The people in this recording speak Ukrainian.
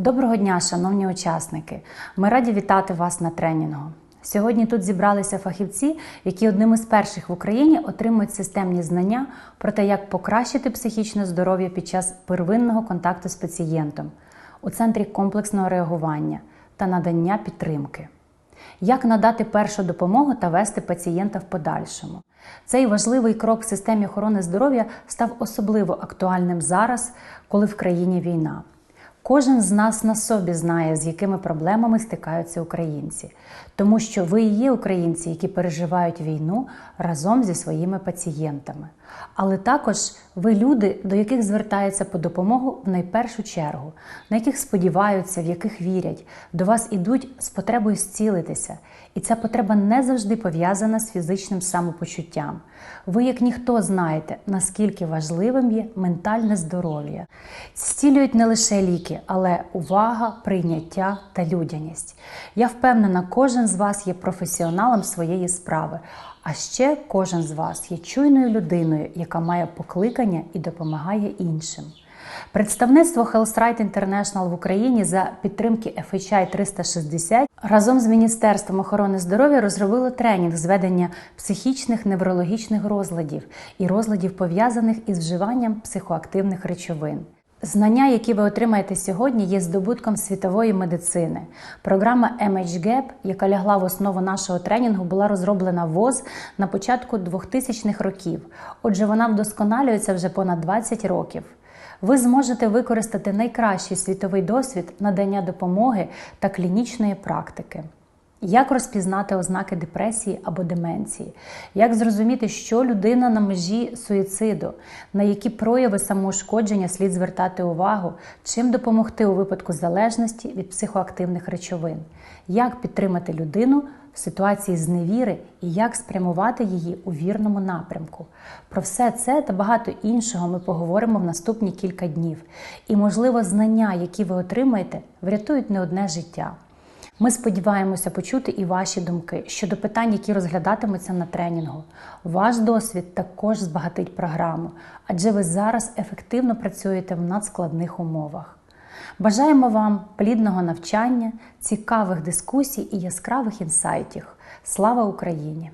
Доброго дня, шановні учасники! Ми раді вітати вас на тренінгу. Сьогодні тут зібралися фахівці, які одним із перших в Україні отримують системні знання про те, як покращити психічне здоров'я під час первинного контакту з пацієнтом у центрі комплексного реагування та надання підтримки. Як надати першу допомогу та вести пацієнта в подальшому. Цей важливий крок в системі охорони здоров'я став особливо актуальним зараз, коли в країні війна. Кожен з нас на собі знає, з якими проблемами стикаються українці, тому що ви і є українці, які переживають війну разом зі своїми пацієнтами. Але також ви люди, до яких звертаються по допомогу в найпершу чергу, на яких сподіваються, в яких вірять, до вас ідуть з потребою зцілитися. І ця потреба не завжди пов'язана з фізичним самопочуттям. Ви, як ніхто, знаєте, наскільки важливим є ментальне здоров'я. Зцілюють не лише ліки, але увага, прийняття та людяність. Я впевнена, кожен з вас є професіоналом своєї справи. А ще кожен з вас є чуйною людиною, яка має покликання і допомагає іншим. Представництво Health Right International в Україні за підтримки FHI 360 разом з Міністерством охорони здоров'я розробило тренінг з ведення психічних неврологічних розладів і розладів пов'язаних із вживанням психоактивних речовин. Знання, які ви отримаєте сьогодні, є здобутком світової медицини. Програма MHGAP, яка лягла в основу нашого тренінгу, була розроблена ВОЗ на початку 2000-х років. Отже, вона вдосконалюється вже понад 20 років. Ви зможете використати найкращий світовий досвід надання допомоги та клінічної практики. Як розпізнати ознаки депресії або деменції? Як зрозуміти, що людина на межі суїциду, на які прояви самоушкодження слід звертати увагу, чим допомогти у випадку залежності від психоактивних речовин? Як підтримати людину в ситуації зневіри і як спрямувати її у вірному напрямку? Про все це та багато іншого ми поговоримо в наступні кілька днів. І, можливо, знання, які ви отримаєте, врятують не одне життя. Ми сподіваємося почути і ваші думки щодо питань, які розглядатимуться на тренінгу. Ваш досвід також збагатить програму, адже ви зараз ефективно працюєте в надскладних умовах. Бажаємо вам плідного навчання, цікавих дискусій і яскравих інсайтів. Слава Україні!